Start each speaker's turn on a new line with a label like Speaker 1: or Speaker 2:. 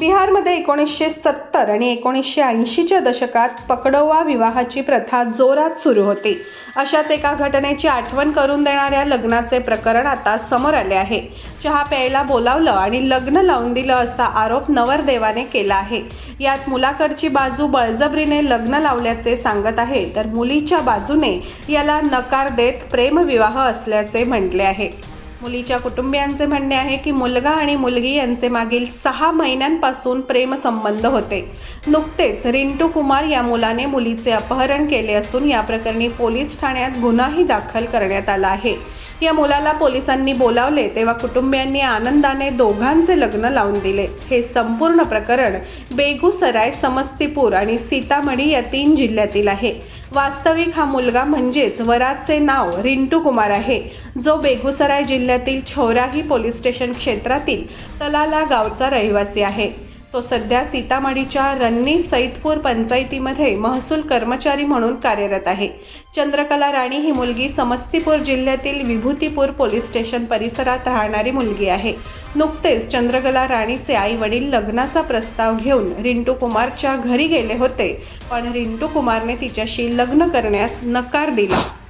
Speaker 1: बिहारमध्ये एकोणीसशे सत्तर आणि एकोणीसशे ऐंशीच्या दशकात पकडोवा विवाहाची प्रथा जोरात सुरू होती. अशाच एका घटनेची आठवण करून देणाऱ्या लग्नाचे प्रकरण आता समोर आले आहे. चहा प्यायला बोलावलं आणि लग्न लावून दिलं असा आरोप नवरदेवाने केला आहे. यात मुलाकडची बाजू बळजबरीने लग्न लावल्याचे सांगत आहे तर मुलीच्या बाजूने याला नकार देत प्रेमविवाह असल्याचे म्हटले आहे. मुलीच्या कुटुंबियांचे म्हणणे आहे की मुलगा आणि मुलगी यांचे मागील सहा महिन्यांपासून प्रेमसंबंध होते. नुकतेच रिंटू कुमार या मुलाने मुलीचे अपहरण केले असून या प्रकरणी पोलीस ठाण्यात गुन्हाही दाखल करण्यात आला आहे. या मुलाला पोलिसांनी बोलावले तेव्हा कुटुंबियांनी आनंदाने दोघांचे लग्न लावून दिले. हे संपूर्ण प्रकरण बेगुसराय समस्तीपूर आणि सीतामढी या तीन जिल्ह्यातील आहे. वास्तविक हा मुलगा म्हणजेच वराचे नाव रिंटू कुमार आहे. जो बेगुसराय जिल्ह्यातील छोराही पोलीस स्टेशन क्षेत्रातील तलाला गावचा रहिवासी आहे. तो सध्या सीतामढीच्या रन्नी सैदपूर पंचायतीमध्ये महसूल कर्मचारी म्हणून कार्यरत आहे. चंद्रकला राणी ही मुलगी समस्तीपूर जिल्ह्यातील विभूतीपूर पोलीस स्टेशन परिसरात राहणारी मुलगी आहे. नुकतेच चंद्रकला राणीचे आई वडील लग्नाचा प्रस्ताव घेऊन रिंटू कुमारच्या घरी गेले होते. पण रिंटू कुमारने तिच्याशी लग्न करण्यास नकार दिला.